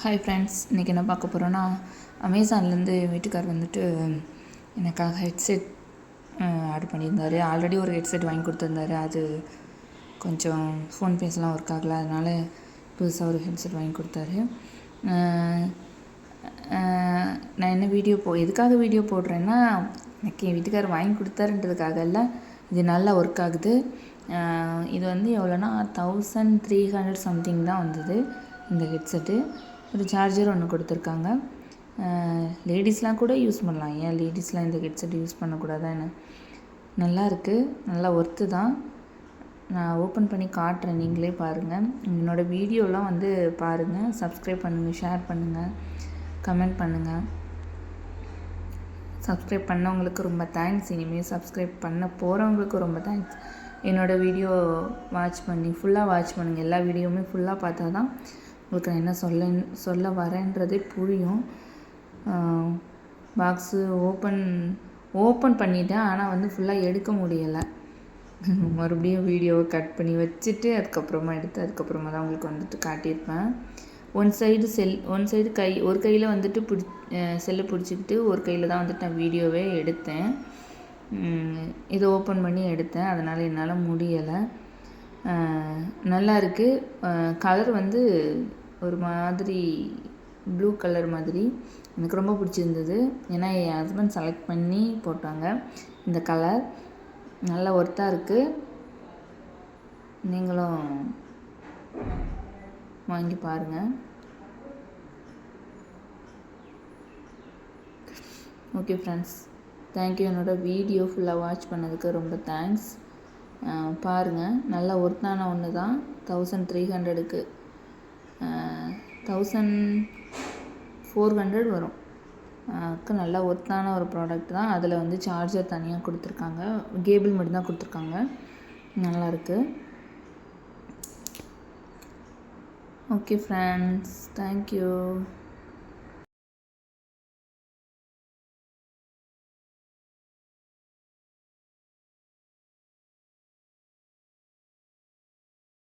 Hi friends இன்றைக்கி என்ன பார்க்க போகிறோன்னா அமேசான்லேருந்து வீட்டுக்கார் வந்துட்டு எனக்காக ஹெட்செட் ஆர்டர் பண்ணியிருந்தார். ஆல்ரெடி ஒரு ஹெட்செட் வாங்கி கொடுத்துருந்தாரு. அது கொஞ்சம் ஃபோன் பேசலாம் ஒர்க் ஆகலை. அதனால் புதுசாக ஒரு ஹெட்செட் வாங்கி கொடுத்தாரு. நான் என்ன வீடியோ போ எதுக்காக வீடியோ போடுறேன்னா எனக்கு என் வீட்டுக்கார் வாங்கி கொடுத்தாருன்றதுக்காக இல்லை இது நல்லா ஒர்க் ஆகுது. இது வந்து எவ்வளோனா தௌசண்ட் த்ரீ ஹண்ட்ரட் சம்திங் தான் வந்தது இந்த ஹெட்செட்டு ஒரு சார்ஜர் ஒன்று கொடுத்துருக்காங்க. லேடிஸ்லாம் கூட யூஸ் பண்ணலாம். ஏன் லேடிஸ்லாம் இந்த ஹெட்செட் யூஸ் பண்ணக்கூடாதா என்ன? நல்லா இருக்குது நல்லா ஒர்த்து தான். நான் ஓப்பன் பண்ணி காட்டுறேன். நீங்களே பாருங்கள் என்னோடய வீடியோலாம் வந்து பாருங்கள் சப்ஸ்கிரைப் பண்ணுங்கள் ஷேர் பண்ணுங்கள் கமெண்ட் பண்ணுங்கள் சப்ஸ்கிரைப் பண்ணவங்களுக்கு ரொம்ப தேங்க்ஸ் இனிமேல் சப்ஸ்கிரைப் பண்ண போகிறவங்களுக்கு ரொம்ப தேங்க்ஸ் என்னோடய வீடியோ வாட்ச் பண்ணி ஃபுல்லாக வாட்ச் பண்ணுங்கள் எல்லா வீடியோவுமே ஃபுல்லாக பார்த்தா தான் உங்களுக்கு நான் என்ன சொல்ல சொல்ல வரேன்றதே புரியும். பாக்ஸு ஓப்பன் ஓப்பன் பண்ணிட்டேன். ஆனால் வந்து ஃபுல்லாக எடுக்க முடியலை. மறுபடியும் வீடியோவை கட் பண்ணி வச்சுட்டு அதுக்கப்புறமா எடுத்து அதுக்கப்புறமா தான் உங்களுக்கு வந்துட்டு காட்டியிருப்பேன். One side cell one side கை ஒரு கையில் வந்துட்டு பிடி செல்லை பிடிச்சிக்கிட்டு ஒரு கையில் தான் வந்துட்டு நான் வீடியோவே எடுத்தேன். இதை ஓப்பன் பண்ணி எடுத்தேன். அதனால் என்னால் முடியலை. நல்லா இருக்குது கலர் வந்து ஒரு மாதிரி ப்ளூ கலர் மாதிரி. எனக்கு ரொம்ப பிடிச்சிருந்தது. ஏன்னா என் ஹஸ்பண்ட் செலக்ட் பண்ணி போட்டாங்க இந்த கலர் நல்ல ஒர்த்தாக இருக்குது நீங்களும் வாங்கி பாருங்கள் ஓகே ஃப்ரெண்ட்ஸ் தேங்க்யூ என்னோடய வீடியோ ஃபுல்லாக வாட்ச் பண்ணதுக்கு ரொம்ப தேங்க்ஸ் பாருங்கள் நல்ல ஒர்த்தான ஒன்று தான். தௌசண்ட் த்ரீ ஹண்ட்ரடுக்கு. தௌசண்ட் ஃபோர் ஹண்ட்ரட் வரும். அக்கு நல்ல ஒர்த்தான ஒரு ப்ராடக்ட் தான். அதில் வந்து சார்ஜர் தனியாக கொடுத்துருக்காங்க. கேபிள் மட்டும்தான் கொடுத்துருக்காங்க. நல்லாயிருக்கு ஓகே ஃப்ரெண்ட்ஸ் தேங்க்யூ